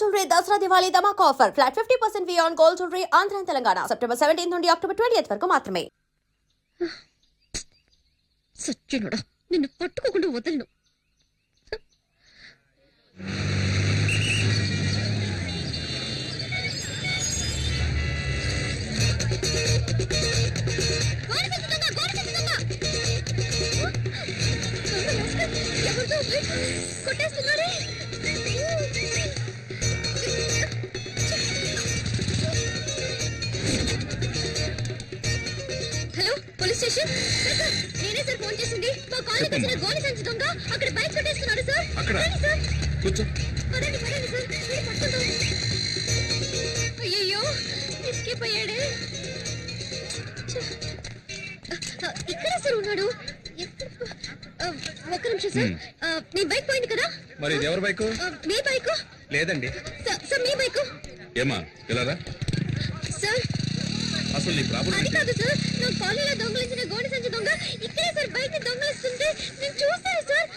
Jewellery Dasara Diwali ధమాక్ offer. Flat fifty percent on gold jewellery Andhra Telangana. September seventeen నుండి October twenty వరకు మాత్రమే. సత్యనుడా నిన్ను పట్టుకోకుండా వదలను. కొట్టేస్తున్నాడే పోలీస్ స్టేషన్? సార్, సార్, నేనే సార్ ఫోన్ చేసింది. మా కాలనీకి వచ్చిన గోలి సంచి దొంగ అక్కడ బైక్ కొట్టేస్తున్నాడు సార్. అక్కడ? రండి సార్. కూర్చో. పదండి పదండి సార్. మీరు పట్టుకుందాం అయ్యయ్యో ఎస్కేప్ అయ్యాడే. ఛ. ఆ, ఇక్కడే సార్ ఉన్నాడు. ఎక్కడ- ఆ, ఒక్క నిమిషం సార్. ఆ, మీ బైక్ పోయింది కదా? మరి ఇది ఎవరి బైకు? ఆ, మీ బైక్? లేదండి. సార్ సార్ మీ బైక్? ఏమా పిల్లరా సార్ అసలు నీ ప్రాబ్లం అది కాదు సార్ నా కాలనీలో దొంగలించిన గోడి సంచి దొంగ ఇక్కడే సార్ బైక్ని దొంగలిస్తుంటే నేను చూస్తాను సార్.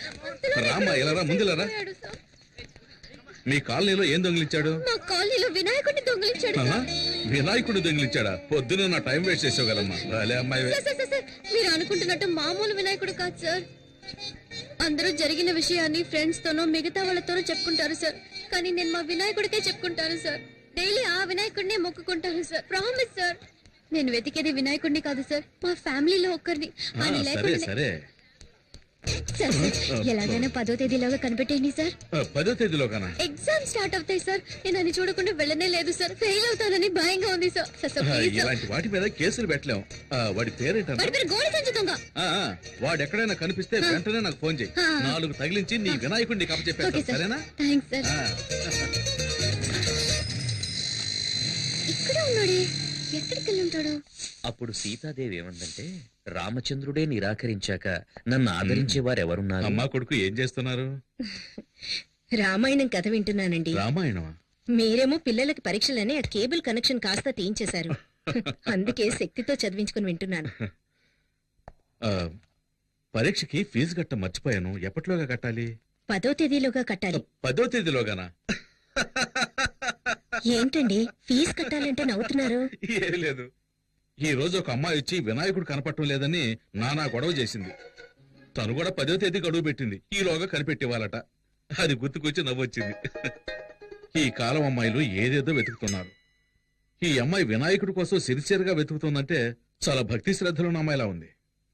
రామ్మా, ఇలా రా, ముందు ఇలా రా. మీ కాలనీలో ఏం దొంగిలించాడు మా కాలనీలో వినాయకుడిని దొంగలించాడు ఆహా, సార్. వినాయకుడు దొంగిలించాడా? పొద్దున నా టైం వేస్ట్ చేసావుగలమ్మా రాలే అమ్మాయి. మీరు అనుకుంటున్నట్టు మామూలు వినాయకుడు కాదు సార్. అందరూ జరిగిన విషయాన్ని ఫ్రెండ్స్ తోనో మిగతా వాళ్ళతోనో చెప్పుకుంటారు సార్. కానీ నేను మా వినాయకుడికే చెప్పుకుంటాను సార్. డైలీ ఆ వినాయకుడినే మొక్కుకుంటాను సార్. ప్రామిస్ సార్ నేను వెతికేది వినాయకుడిని కాదు సార్. మా ఫ్యామిలీలో ఒక్కరిని. సరే సరే. ఎలాగైనా పదో తేదీలోగా కనిపెట్టేయండి సార్. ఆ, పదో తేదీలో ఎగ్జామ్ స్టార్ట్ అవుతాయి సార్. నేను అది చూడకుండా వెళ్ళనే లేదు సార్. ఫెయిల్ అవుతానని భయంగా ఉంది సార్. సార్ సార్, ఆ, ప్లీజ్ సార్. ఇలాంటి వాటి మీద కేసులు పెట్టలేం. ఆ, వాడి పేరేంటన్నా వాడి పేరు గోడి సంచి దొంగ ఆ, ఆ, వాడు ఎక్కడైనా కనిపిస్తే వెంటనే నాకు ఫోన్ చేయి. ఆ. నాలుగు తగిలించి నీ వినాయకుడిని ఓకే కప్పచెప్పేస్తాను సార్. సరేనా? Thanks sir. ఆ, ఇక్కడే ఉన్నాడే. ఎక్కడికి వెళ్ళి ఉంటాడు అప్పుడు సీతాదేవి ఏమందంటే రామచంద్రుడే నిరాకరించాక నన్ను ఆదరించే వారెవరున్నారు? అమ్మా కొడుకు ఏం చేస్తున్నారు? రామాయణం కథ వింటున్నానండి. రామాయణమా? మీరేమో పిల్లలకి పరీక్షలని ఆ కేబుల్ కనెక్షన్ కాస్త తీయించేశారు. అందుకే శక్తితో చదివించుకుని వింటున్నాను. ఆ, పరీక్షకి ఫీజు కట్ట మర్చిపోయాను. ఎప్పటిలోగా కట్టాలి? పదో తేదీలోగా కట్టాలి. పదో తేదీలోగానా? ఏంటండి? ఫీజు కట్టాలంటే నవ్వుతున్నారు. ఏం లేదు. ఈ రోజు ఒక అమ్మాయి వచ్చి వినాయకుడు కనపడటం లేదని నానా గొడవ చేసింది. తను కూడా పదో తేదీ గడువు పెట్టింది. ఈలోగా కనిపెట్టేవాలట. అది గుర్తుకొచ్చి నవ్వొచ్చింది. ఈ కాలం అమ్మాయిలు ఏదేదో వెతుకుతున్నారు. ఈ అమ్మాయి వినాయకుడి కోసం సిరిసియర్గా వెతుకుతుందంటే చాలా భక్తి శ్రద్ధలు ఉన్న అమ్మాయిలా ఉంది.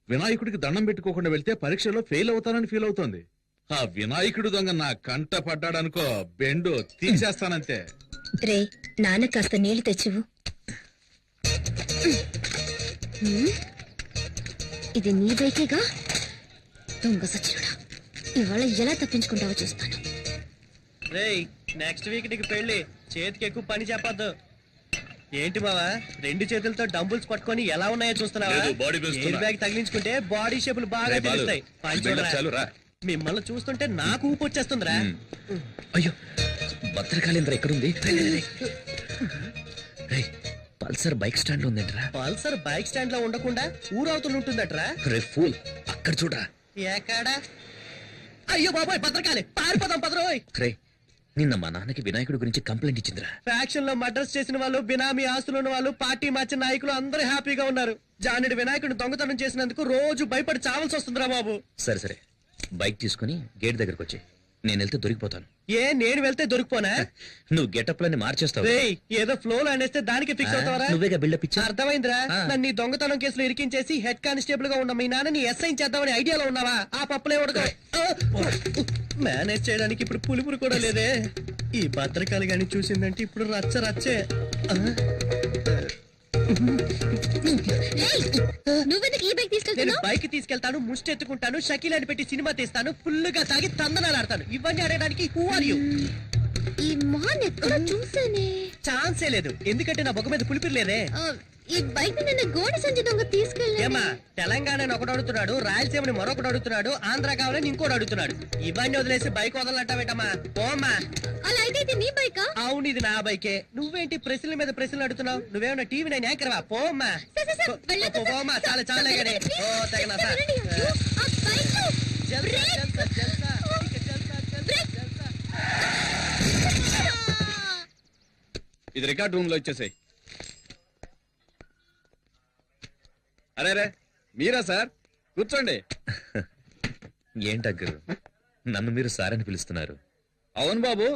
వినాయకుడికి దండం పెట్టుకోకుండా వెళ్తే పరీక్షలో ఫెయిల్ అవుతానని ఫీల్ అవుతోంది. ఆ వినాయకుడు దొంగ నా కంట పడ్డాడనుకో బెండు తీసేస్తానంతే. రే నాన్న కాస్త నీళ్ళు తెచ్చివు? ఇది నీ బైకేగా? దొంగ సచ్చినుడా ఇవాళ ఎలా తప్పించుకుంటావో చూస్తాను. రేయ్ నెక్స్ట్ వీక్ నీకు పెళ్ళి చేతికి ఎక్కువ పని చెప్పొద్దు. ఏంటి బావా రెండు చేతులతో డంబుల్స్ పట్టుకొని ఎలా ఉన్నాయో చూస్తున్నావా? లేదు, body పెంచుతున్నా. ఎయిర్ బ్యాగ్ తగిలించుకుంటే బాడీ షేపులు బాగా తెలుస్తాయి. మిమ్మల్ని చూస్తుంటే నాకు ఊపు వచ్చేస్తుందిరా. అయ్యో భద్రకాళేంద్ర ఎక్కడుంది? పల్సర్ బైక్ స్టాండ్ ఉందేంట్రా? పల్సర్ బైక్ స్టాండ్లో ఉండకుండా ఊరవుతులు ఉంటుందట్రా? రే ఫూల్ అక్కడ చూడరా. ఎక్కడా? అయ్యో బాబాయ్ భద్రకాలి పారిపోదాం పదరోయ్ రే నిన్న మా నాన్నకి వినాయకుడి గురించి కంప్లైంట్ ఇచ్చిందిరా. ఫ్యాక్షన్లో మర్డర్స్ చేసిన వాళ్ళు బినామీ ఆస్తులు ఉన్న వాళ్ళు పార్టీ మార్చిన నాయకులు అందరూ హ్యాపీగా ఉన్నారు. జానుడి వినాయకుడిని దొంగతనం చేసినందుకు రోజు భయపడి చావాల్సి వస్తుందిరా బాబు. సరే సరే. బైక్ తీసుకుని గేట్ దగ్గరకు వచ్చి. నేను వెళ్తే దొరికిపోతాను. ఏ నేను వెళ్తే దొరికిపోనా? నువ్వు గెటప్ లని మార్చేస్తావు. రేయ్ ఏదో ఫ్లో లో అనేస్తే దానికి ఫిక్స్ అవుతావరా? నువ్వేగా బిల్డప్ ఇచ్చా అర్థమైందిరా. నన్ను ఈ దొంగతనం కేసులో ఇరికించేసి హెడ్ కానిస్టేబుల్గా ఉన్న మీ నాన్నని ఎస్ఐ చేద్దామని ఐడియాలో ఉన్నావా? ఆ పప్పులే ఉడక మేనేజ్ చేయడానికి ఇప్పుడు పులుపురు కూడా లేదే. ఈ భద్రకాలి గాని చూసిందంటే ఇప్పుడు రచ్చ రచ్చే. ఆ, నువ్వెందుకు ఈ బైక్ నేను తీసుకెళ్తున్నావు బైక్ తీసుకెళ్తాను ముష్టి ఎత్తుకుంటాను షకీలాని పెట్టి సినిమా తీస్తాను ఫుల్గా తాగి తందనాలు ఆడతాను. ఇవన్నీ ఆడడానికి హూ ఆర్ యూ ఈ మొహాన్ని ఎక్కడ చూసానే ఛాన్సే లేదు. ఎందుకంటే నా బొగ్గ మీద పులిపిరి లేదే. ఆ, ఈ బైక్ని నిన్న గోడి సంచి దొంగ తీసుకెళ్ళా ఏమా తెలంగాణని ఒకడు అడుగుతున్నాడు రాయలసీమని మరొకడు అడుగుతున్నాడు ఆంధ్ర కావాలని ఇంకోటి అడుగుతున్నాడు. ఇవన్నీ వదిలేసి బైక్ వదలంటావేటమ్మా పోమ్మా. అలా అయితే ఇది నీ బైకా? అవును ఇది నా బైకే. నువ్వేంటి ప్రశ్నల మీద ప్రశ్నలు అడుగుతున్నావు? నువ్వేమన్నా టీవీ నేను యాంకర్వా పోమ్మా. పోమ్మా చాలా చాలా ఓ తగిన ఇది రికార్డ్ రూమ్లో ఇచ్చేసాయి. అరే రే మీరా సార్? కూర్చోండి. ఏంటి అంకుల్? నన్ను మీరు సార్ అని పిలుస్తున్నారు. అవును బాబు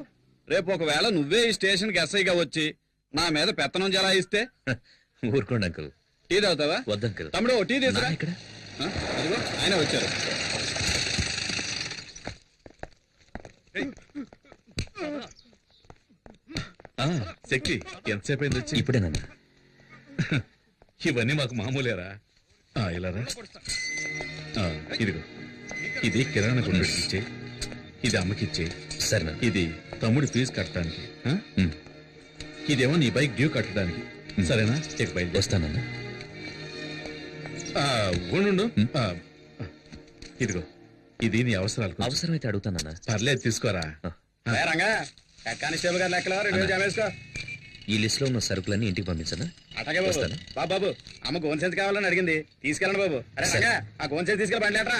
రేపు ఒకవేళ నువ్వే ఈ స్టేషన్కి ఎస్ఐగా వచ్చి నా మీద పెత్తనం జలాయిస్తే? ఊరుకోండి అంకుల్. టీ తాగుతావా? వద్దు అంకుల్. తమ్ముడు టీ నాన్న ఇక్కడ. ఆయన వచ్చారు శక్తి ఎంతసేపు అయింది వచ్చి? ఇప్పుడే నాన్న ఇవన్నీ మాకు మామూలేరా? ఆ, ఇలా రా. ఆ, ఇదిగో. ఇది కిరాణా గుండెకి ఇచ్చే ఇది అమ్మకిచ్చే సరే నాన్న ఇది తమ్ముడి ఫీజు కట్టడానికి ఆ? ఉమ్, ఇదేమో నీ బైక్ డ్యూ కట్టడానికి. సరేనా? చెక్ బయట వస్తానన్నా. ఉండు ఆ, ఇదిగో. ఇది నీ అవసరాలకు అవసరమైతే అడుగుతానన్నా. పర్లేదు తీసుకోరా. ఏ రంగా హెడ్ కానిస్టేబుల్ గారు లెక్కలో రెండు వేలు జమేసుకో. ఈ లిస్ట్లో ఉన్న సరుకులన్నీ ఇంటికి పంపించనా? అట్లాగే బాబు వస్తాను. బాబు బాబు అమ్మ గోన్ సెన్స్ కావాలని అడిగింది తీసుకెళ్ళండి బాబు అరే రంగా ఆ గోన్ సెన్స్ తీసుకెళ్ళి బండి లేటరా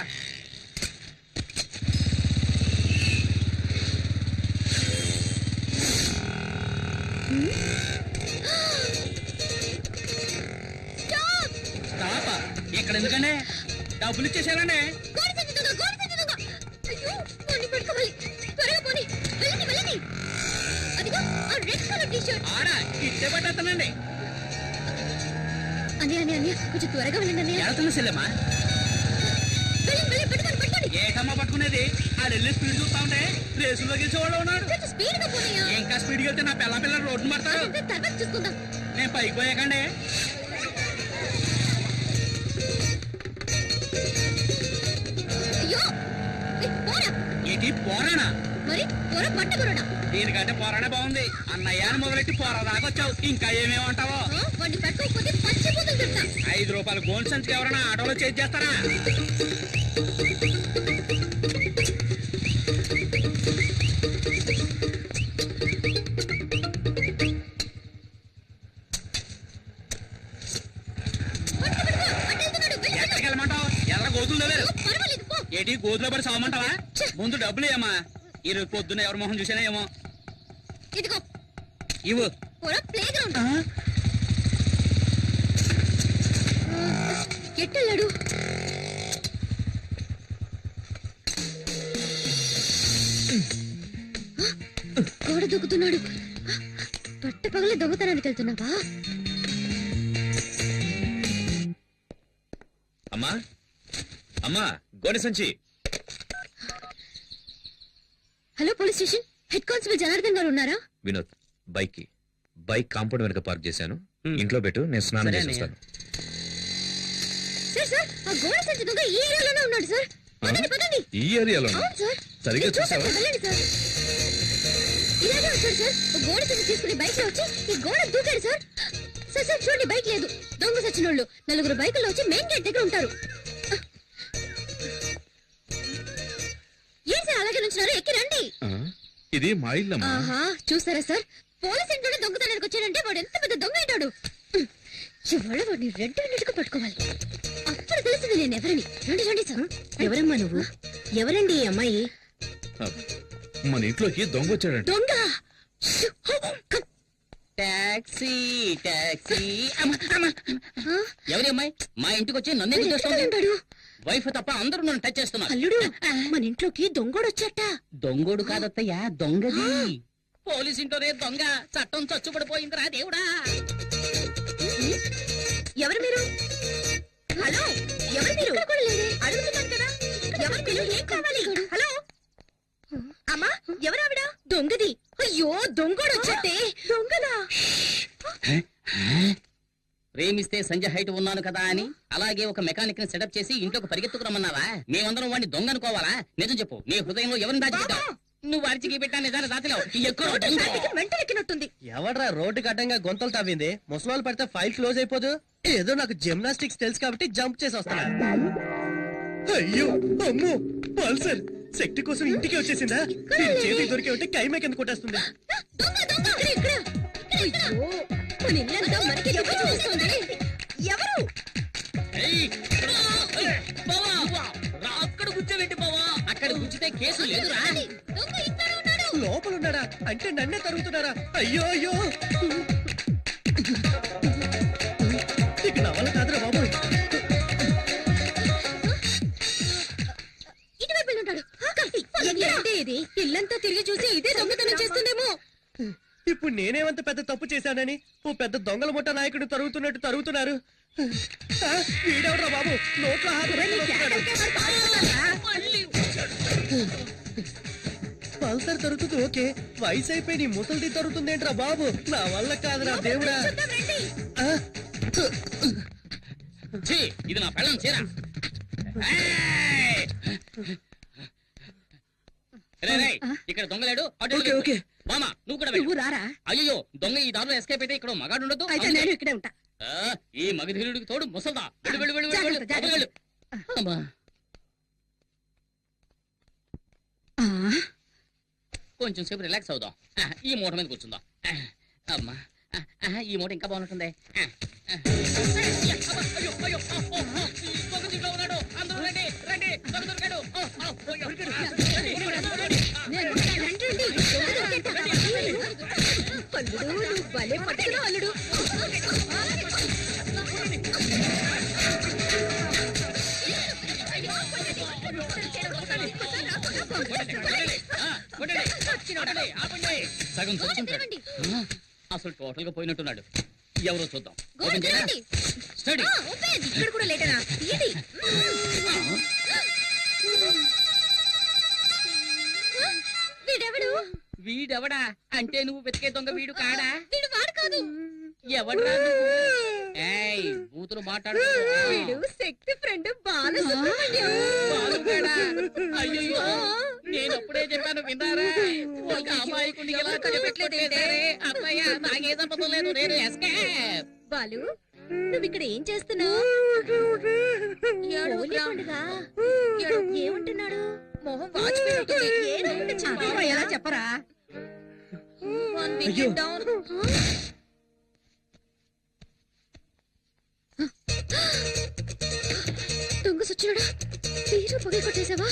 ఇక్కడ ఎందుకంటే డబ్బులు ఇచ్చేసానండి గోడ సంచి దొంగ, గోడ సంచి దొంగ. అయ్యో, వాడిని పట్టుకోవాలి. త్వరగా పోనీ. వెళ్ళండి, వెళ్ళండి. అదిగో, ఆ రెడ్ కలర్ టీ-షర్ట్. ఆడ ఇట్టే పట్టేస్తానండి అన్నయ్య, అన్నయ్య, అన్నయ్య, కొంచెం త్వరగా వెళ్ళండి అన్నయ్య. ఎడతున్న సెల్లమ్మా. ఏటమ్మా పట్టుకునేది ఆ వెళ్ళి స్పీడ్ చూస్తా ఉంటే రేసులో ఉన్నాడు పోనీయా. ఇంకా స్పీడ్కి వెళ్తే నా పిల్ల పిల్లలు రోడ్డు పడతారు అదంతా తర్వాత చూసుకుందాం. నేను పైకి పోయాకండి పోరా. ఇది పోరానా మరి త్వర పట్టుకురాడా. దీనికంటే పోరానే బాగుంది అన్నయ్య అని మొదలెట్టి పోరా దాకొచ్చావు ఇంకా ఏమేమంటావో వాడిని పట్టుకోకపోతే. ఐదు రూపాయలు గోల్డ్ సంచికి ఎవరైనా ఆటోలో చేసి చేస్తారా. ఏంటి గోతులో పడి ముందు డబ్బులు ఏమా ఈరోజు పొద్దున్న ఎవరి మొహం చూసినా ఏమో. ఇదిగో ఇవ్వు. ప్లే గ్రౌండ్ ఎట్టెళ్ళాడు గోడ దూకుతున్నాడు. పట్ట పగలే దొంగతనానికి వెళ్తున్నావా? అమ్మా? అమ్మా గోనె సంచి. Hello police station. Head constable Janardhan garu ఉన్నారా? వినోద్ బైక్కి బైక్ కాంపౌండ్ వెనక పార్క్ చేశాను. ఇంట్లో పెట్టు నేను స్నానం సరే చేసి అన్నయ్య. వస్తాను. సార్ సార్ ఆ గోడ సంచి దొంగ ఈ ఏరియాలోనే ఉన్నాడు సార్. పదండి పదండి. ఈ ఏరియాలో అవును సార్. సరిగ్గా? చూసావా? వెళ్ళండి సార్. ఇలాగే వచ్చాడు సార్. ఒక గోడ సంచి తీసుకుని బైక్లో వచ్చి ఈ గోడ దూకాడు సార్. సార్ సార్ చూడండి బైక్ లేదు. దొంగ సచ్చినోళ్ళు. నలుగురు బైకుల్లో వచ్చి మెయిన్ గేట్ దగ్గర ఉంటారు. ఏం సార్ అలాగే నుంచున్నారు? ఎక్కి రండి. ఇది మా ఇల్లమ్మా. ఆహా చూసారా సార్? పోలీస్ ఇంట్లోనే దొంగతనానికి వచ్చాడంటే వాడు ఎంత పెద్ద దొంగ ఏంటాడు ఇవాళ వాడిని రెడ్ హ్యాండెడ్ పట్టుకోవాలి. అప్పుడు తెలిసింది నేను ఎవరిని? రండి రండి సార్. ఎవరమ్మా నువ్వు? ఎవరండి ఈ అమ్మాయి? మన ఇంట్లోకి దొంగ వచ్చాడంట. దొంగ. Taxi taxi? ఎవరి అమ్మాయి? మా ఇంటికి వచ్చి నన్ను ఎందుకు ఉంటాడు వైఫ్ తప్ప అందరూ నన్ను టచ్ చేస్తున్నారు. అల్లుడు మన ఇంట్లోకి దొంగోడొచ్చట దొంగోడు కాదత్తయ్యా దొంగది. పోలీస్ ఇంట్లోనే దొంగ. చట్టం చచ్చుబడిపోయిందిరా దేవుడా. ఎవరు మీరు? హలో ఎవరు మీరు. అడుగుతున్నాను కదా. ఎవరు మీరు? ఏం కావాలి హలో? అమ్మా ఎవరావిడ దొంగది. అయ్యో దొంగోడొచ్చటే దొంగలా ప్రేమిస్తే సంజయ్ హైట్ ఉన్నాను కదా అని అలాగే ఒక మెకానిక్ని సెటప్ చేసి ఇంట్లోకి పరిగెత్తుకు రమ్మన్నావా? మేమందరం వాడిని దొంగ అనుకోవాలా? నిజం చెప్పు. నీ హృదయంలో ఎవరిని దాచిపెట్టావు? నువ్వు అరిచికి పెట్టా ఎక్కువ దొంగ. మెంటలెక్కినట్టుంది ఎవడ్రా రోడ్డుకి అడ్డంగా గొంతలు తవ్వింది? ముసలాలు పడితే ఫైల్ క్లోజ్ అయిపోదు? ఏదో నాకు జిమ్నాస్టిక్స్ తెలుసు కాబట్టి జంప్ చేసి వస్తున్నా. అయ్యో అమ్మో పల్సర్. శక్తి కోసం ఇంటికి వచ్చేసిందా? చేతికి దొరికే ఉంటే కైమే కింద కొట్టేస్తుంది. దొంగ కూర్చుతే కేసు లేదురా. దొంగ ఇక్కడ ఉన్నాడు. లోపల ఉన్నాడా అంటే నన్నే తరుగుతున్నారా అయ్యో అయ్యో. ఇక నా వల్ల కాదురా బాబు ఇది? ఇల్లంతా తిరిగి చూసి ఇదే దొంగతనం చేస్తుందేమో. ఇప్పుడు నేనేమంత పెద్ద తప్పు చేశానని? ఓ పెద్ద దొంగల ముఠ నాయకుడు తరుగుతున్నట్టు తరుగుతున్నారు. వీడెవడ్రా బాబు? నోట్లో పెట్టుకుంటున్నాడు. Pulsar తరుగుతుంది okay. వయసు అయిపోయి నీ ముసలిది తరుగుతుందేంట్రా బాబు? నా వల్ల కాదురా దేవుడా. ఛీ, ఇది నా పెళ్ళం చీర. ఏయ్! రేయ్, రేయ్, ఇక్కడ దొంగలేడు అటు ఓకే, వెళ్ళు. ఓకే. మామ నువ్వు కూడా వెళ్ళు. నువ్వు రారా? అయ్యో దొంగ ఈ దారిలో ఎస్కేప్ అయితే ఇక్కడ మగాడు ఉండదు అయితే నేను ఇక్కడే ఉంటా. ఈ మగధీరుడికి తోడు ముసల్దా. వెళ్ళు వెళ్ళు వెళ్ళు వెళ్ళు, వెళ్ళు జాగ్రత్త, వెళ్ళు. అమ్మా. ఆ, కొంచెం సేపు రిలాక్స్ అవుదాం. ఈ మూట మీద కూర్చుందాం. అమ్మా. ఈ మూట ఇంకా బాగుంటుంది అయ్యో, సగం. ఆ, అసలు టోటల్గా పోయినట్టున్నాడు. ఎవరో చూద్దాం. స్టడీ. ఇక్కడ కూడా లేటనా వీడెవడు? వీడెవడా? అంటే నువ్వు వెతికే దొంగ వీడు కాడా? వీడు వాడు కాదు. ఎవడ్రా నువ్వు? ఏయ్ బూతులు మాట్లాడు వీడు శక్తి ఫ్రెండ్ బాలసుబ్రహ్మణ్యం. అయ్యో నేను అప్పుడే చెప్పాను విన్నారా? ఒక అమాయకుని ఎలా కనిపెట్టలేదే? అత్తయ్య నాకే సంబంధం లేదు నేను ఎస్కేప్ బాలు నువ్వు ఇక్కడ ఏం చేస్తున్నావు? హోలీ పండుగ ఏడు- ఏమంటున్నాడు? మొహం వాచిపోయినట్టుంది. ఏనుకుంటే చెప్పు. ఎలా చెప్పరా అయ్యో. దొంగ సచ్చినాడా తీరు పగలు కొట్టేశావా?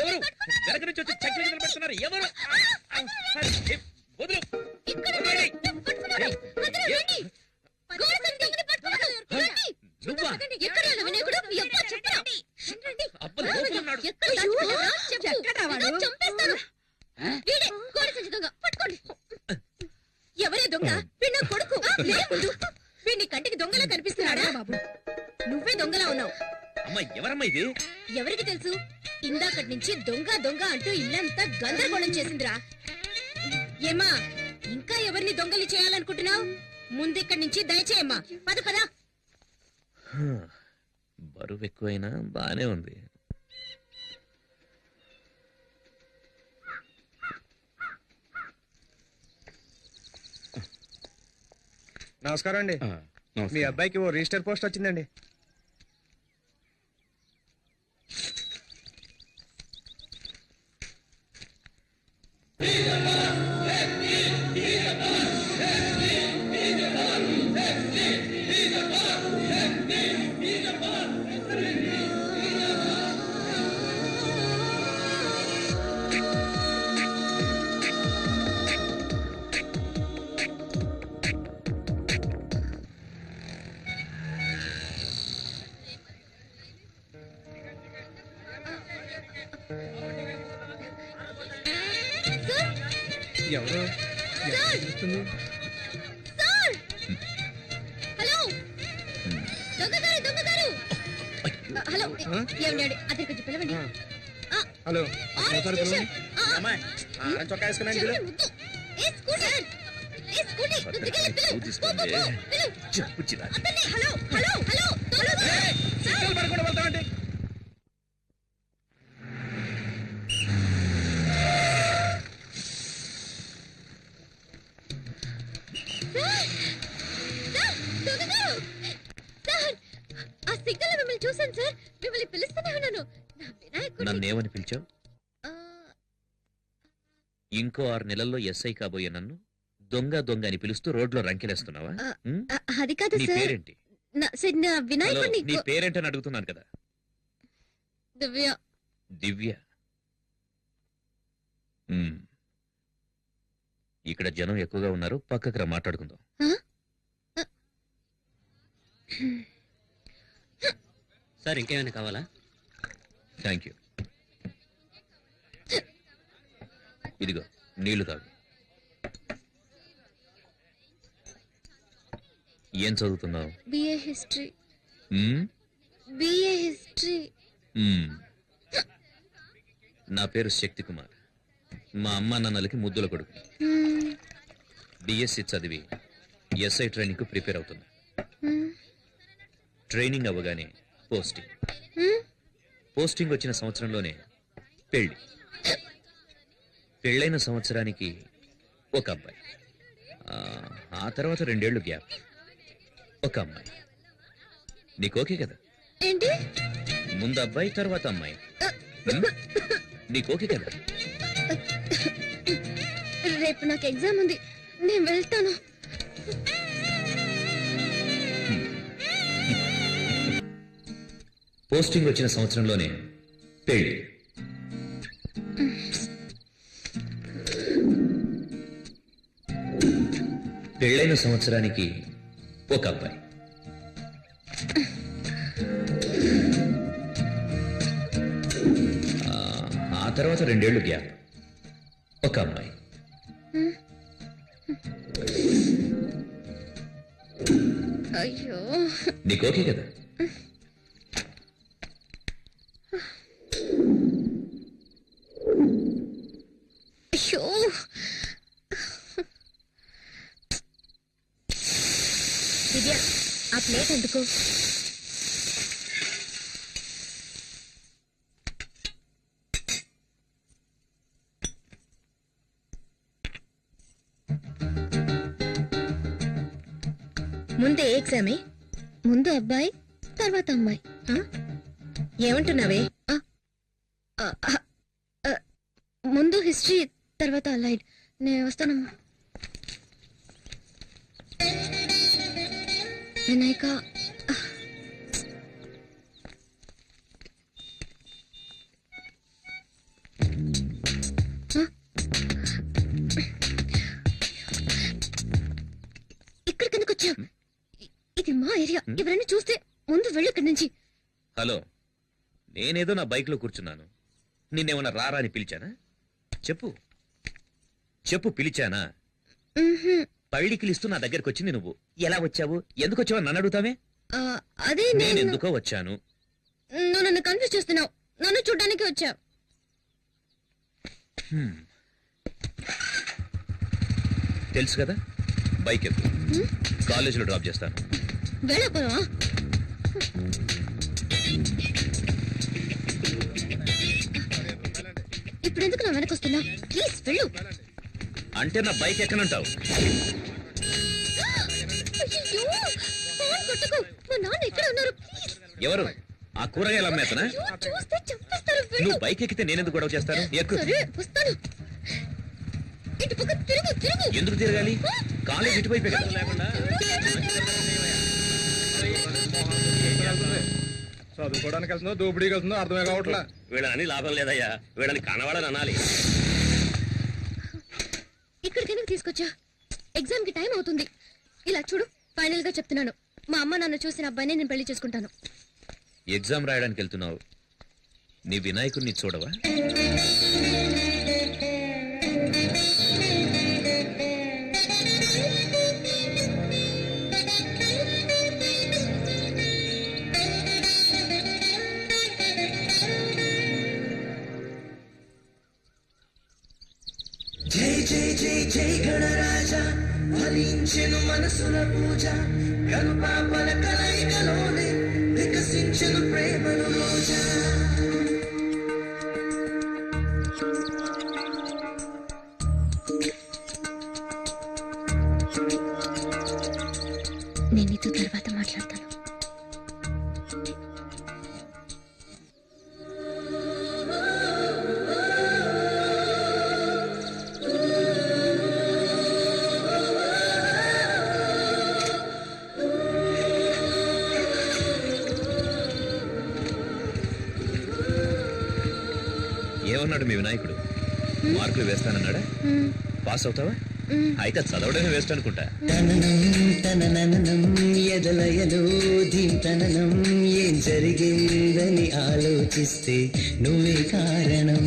ఎవరు వెనక నుంచి వచ్చి చక్కెర నిలబెడుతున్నారు ఎవరు? వదిలు. ఇల్లంతా గందరగోళం చేసిందిరా. ఏమా ఇంకా ఎవరిని దొంగలి చేయాలనుకుంటున్నావు? ముందిక్కడి నుంచి దయచేయమ్మా. పద పద. బరువు ఎక్కువైనా బానే ఉంది. నమస్కారం అండి. మీ అబ్బాయికి ఓ రిజిస్టర్ పోస్ట్ వచ్చిందండి. ఎవరు? హలో! దొంగగారు దొంగగారు! హలో ఏమండి అతను కొంచెం పిలవండి. ఆ, హలో. చొక్కా వేసుకున్నాను. ముద్దు. ఆ సిగ్నల్ మిమ్మల్ని చూశాను సార్. మిమ్మల్ని పిలుస్తూనే ఉన్నాను. నా వినాయకుడి నన్ను ఏమని పిలిచావు ఇంకో ఆరు నెలల్లో ఎస్ఐ కాబోయే నన్ను దొంగ దొంగ అని పిలుస్తూ రోడ్లో రంకెలేస్తున్నావా? అది కాదు నీ సార్. పేరేంటి? నా సరే నా హలో వినాయకుడిని నీ కో- పేరేంటని అడుగుతున్నాను కదా. దివ్య. దివ్య. మ్మ్. ఇక్కడ జనం ఎక్కువగా ఉన్నారు పక్కకు రా మాట్లాడుకుందాం. సార్ ఇంకేమైనా కావాలా? థ్యాంక్ యూ ఇదిగో నీళ్ళు తాగు. ఏం చదువుతున్నావు? BA history? BA history. నా పేరు శక్తి కుమార్. మా అమ్మ నాన్నలకి ముద్దుల కొడుకు. బిఎస్సి చదివి ఎస్ఐ ట్రైనింగ్కు ప్రిపేర్ అవుతున్నా. ట్రైనింగ్ అవ్వగానే పోస్టింగ్. పోస్టింగ్ వచ్చిన సంవత్సరంలోనే పెళ్ళి పెళ్ళైన సంవత్సరానికి ఒక అబ్బాయి. ఆ, తర్వాత రెండేళ్ళు గ్యాప్. ఒక అమ్మాయి. నీకు ఓకే కదా? ఏంటి? ముందు అబ్బాయి తర్వాత అమ్మాయి? నీకు ఓకే కదా? రేపు నాకు ఎగ్జామ్ ఉంది. నేను వెళ్తాను. పోస్టింగ్ వచ్చిన సంవత్సరంలోనే పెళ్ళి పెళ్ళైన సంవత్సరానికి ఒక అబ్బాయి. ఆ, తర్వాత రెండేళ్ళు గ్యాప్. ఒక అమ్మాయి. అయ్యో. నీకు ఓకే కదా అయ్యో దివ్య ఆ ప్లేట్ ఎందుకు? ముందు ఏ ఎగ్జామే? ముందు అబ్బాయి తర్వాత అమ్మాయి. ఆ? ఏమంటున్నావే? ముందు హిస్టరీ తర్వాత అలైడ్. నేను వస్తానమ్మా. వినాయక ఇక్కడికి ఎందుకు వచ్చా ఇది మా ఏరియా. ఎవరైనా చూస్తే ముందు వెళ్ళు ఇక్కడి నుంచి. హలో. నేనేదో నా బైక్లో కూర్చున్నాను. నిన్నేమన్నా రారా అని పిలిచానా? చెప్పు. చెప్పు పిలిచానా? పళ్ళికిలిస్తూ నా దగ్గరకు వచ్చింది నువ్వు. ఎలా వచ్చావు? ఎందుకు వచ్చావు నన్ను అడుగుతావే? ఆ, అదే నేను నేను ఎందుకో వచ్చాను. నువ్వు నన్ను కన్ఫ్యూజ్ చేస్తున్నావు. నన్ను చూడడానికి వచ్చా. తెలుసు కదా? బైక్ ఎక్కు. కాలేజీలో డ్రాప్ చేస్తాను. వెళ్ళకపోవా ఇప్పుడు ఎందుకు నా వెనక వస్తున్నా ప్లీజ్ వెళ్ళు. అంటే నా బైక్ ఎక్కనంటావు? ఎవరు? ఆ కూరగాయలు అమ్మేతనా నువ్వు బైక్ ఎక్కితే నేనెందుకు గొడవ చేస్తాను? ఎక్కు. ఎందుకు తిరగాలి? కాలేజ్ ఇటువైపే కదా. చదువుకోవడానికి వెళ్తుందో దోపిడీకి వెళ్తుందో అర్థమే కావట్లా. వీళ్ళని లాభం లేదయ్యా. వీళ్ళని కనవాడని అనాలి. ఇక్కడికి తీసుకొచ్చా. ఎగ్జామ్కి టైం అవుతుంది. ఇలా చూడు ఫైనల్గా చెప్తున్నాను. మా అమ్మ నన్ను చూసిన అబ్బాయిని నేను పెళ్ళి చేసుకుంటాను. ఎగ్జామ్ రాయడానికి వెళ్తున్నావు నీ వినాయకుడిని చూడవా? నేను ఏమన్నాడు మీ వినాయకుడు? మార్కులు వేస్తానన్నాడా? పాస్ అవుతావా? అయితే చదవడమే వేస్ట్ అనుకుంటా. తననం ఎదలయలో ఏం జరిగిందని ఆలోచిస్తే నువ్వే కారణం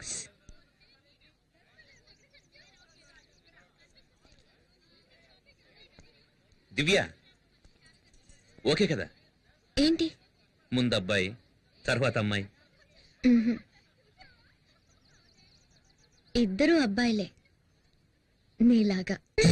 థ్యాంక్స్ దివ్య ఓకే కదా? ఏంటి? ముందు అబ్బాయి తర్వాత అమ్మాయి. ఇద్దరు అబ్బాయిలే. నీలాగా.